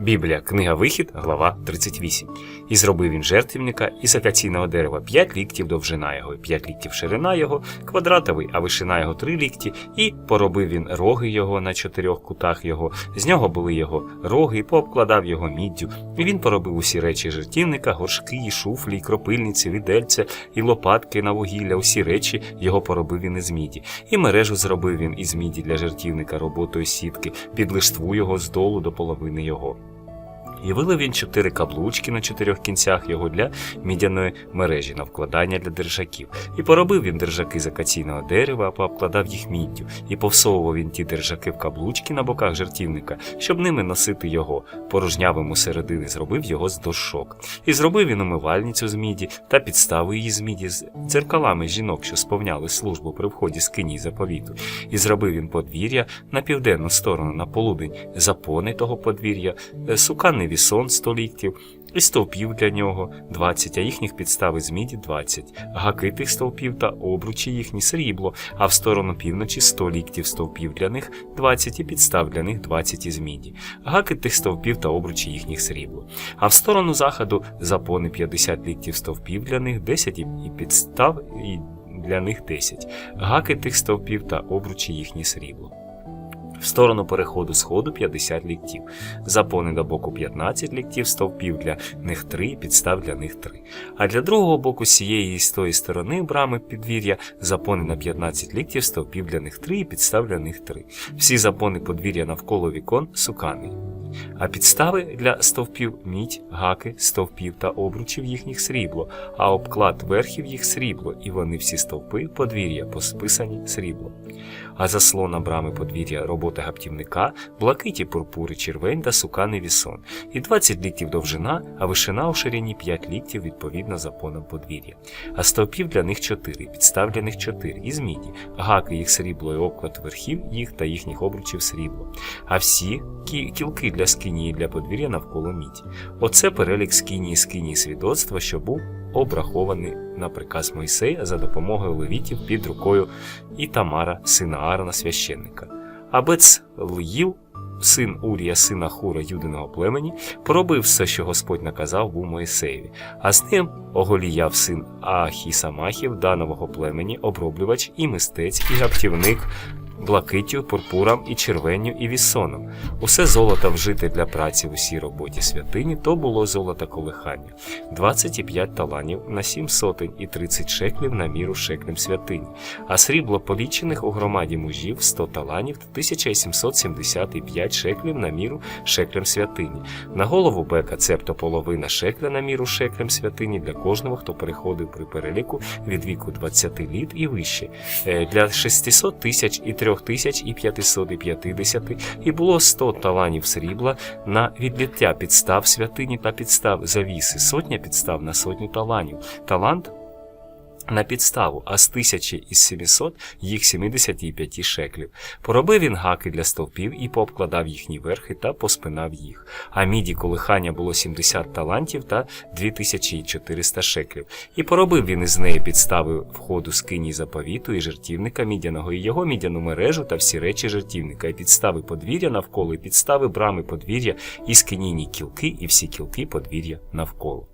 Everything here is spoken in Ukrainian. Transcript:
Біблія, книга Вихід, глава 38. І зробив він жертвівника із акаційного дерева 5 ліктів довжина його, і 5 ліктів ширина його, квадратовий, а вишина його 3 лікті, і поробив він роги його на чотирьох кутах його. З нього були його роги, і пообкладав його міддю. І він поробив усі речі жертівника, горшки, і шуфлі, і кропильниці, відельця, і лопатки на вугілля, усі речі його поробив він із міді. І мережу зробив він із міді для жертівника роботою сітки, під листву його з долу до половини його. І вилив він чотири каблучки на чотирьох кінцях його для мідяної мережі на вкладання для держаків. І поробив він держаки з акаційного дерева, а пообкладав їх міддю, і повсовував він ті держаки в каблучки на боках жертівника, щоб ними носити його. Порожнявим у середини зробив його з дошок. І зробив він умивальницю з міді та підставу її з міді з дзеркалами жінок, що сповняли службу при вході з кині заповіту. І зробив він подвір'я на південну сторону, на полудень, запони того подвір'я, е, суканний вісон 100 ліктів, і стовпів для нього 20, а їхніх підстав із міді 20, гаки тих стовпів та обручі їхні срібло, а в сторону півночі 100 ліктів стовпів для них 20 і підстав для них 20 із міді, гаки тих стовпів та обручі їхніх срібло. А в сторону заходу запони 50 ліктів стовпів для них 10 і підстав для них 10, гаки тих стовпів та обручі їхні срібло. В сторону переходу сходу 50 ліктів, запони до боку 15 ліктів, стовпів для них 3, підстав для них 3. А для другого боку сієї і з тої сторони брами підвір'я запони на 15 ліктів, стовпів для них 3 і підстав для них 3. Всі запони подвір'я навколо вікон суканий. А підстави для стовпів мідь, гаки, стовпів та обручів їхніх срібло, а обклад верхів їх срібло, і вони всі стовпи подвір'я посписані срібло. А заслона брами подвір'я робота гаптівника, блакиті пурпури, червень та суканий вісон, і 20 ліктів довжина, а вишина у ширині 5 ліктів відповідно запонам подвір'я. А стовпів для них 4, підстав для них 4, із міді, гаки їх срібло і обклад верхів їх та їхніх обручів срібло. А всі кі- кілки для скині і для подвір'я навколо міді. Оце перелік скині і скині свідоцтва, що був обрахований на приказ Мойсея за допомогою левітів під рукою Ітамара, сина Аарона священника. А Бецлїл, син Урія, сина Хура Юдиного племені, поробив все, що Господь наказав був Моїсеєві, а з ним Оголіяв син Ахісамахів, данового племені, оброблювач і мистець, і гаптівник, блакиттю, пурпурам і червенню і вісоном. Усе золото вжите для праці в усій роботі святині, то було золото колихання, 25 таланів на 7 сотень і 30 шеклів на міру шеклем святині, а срібло полічених у громаді мужів 100 таланів та 1775 шеклів на міру шеклем святині. На голову бека цебто половина шекля на міру шеклем святині для кожного, хто переходив при переліку від віку 20 літ і вище, Е, для 600 тисяч і 3 тисяч і 550, і було 100 таланів срібла на відліття підстав святині та підстав завіси, сотня підстав на сотню таланів. Талант на підставу, а з тисячі із 700 їх 75 шеклів. Поробив він гаки для стовпів і пообкладав їхні верхи та поспинав їх. А міді колихання було 70 талантів та 2400 шеклів. І поробив він із неї підстави входу скині заповіту і жертівника мідяного, і його мідяну мережу та всі речі жертівника, і підстави подвір'я навколо, і підстави брами подвір'я, і скинійні кілки, і всі кілки подвір'я навколо.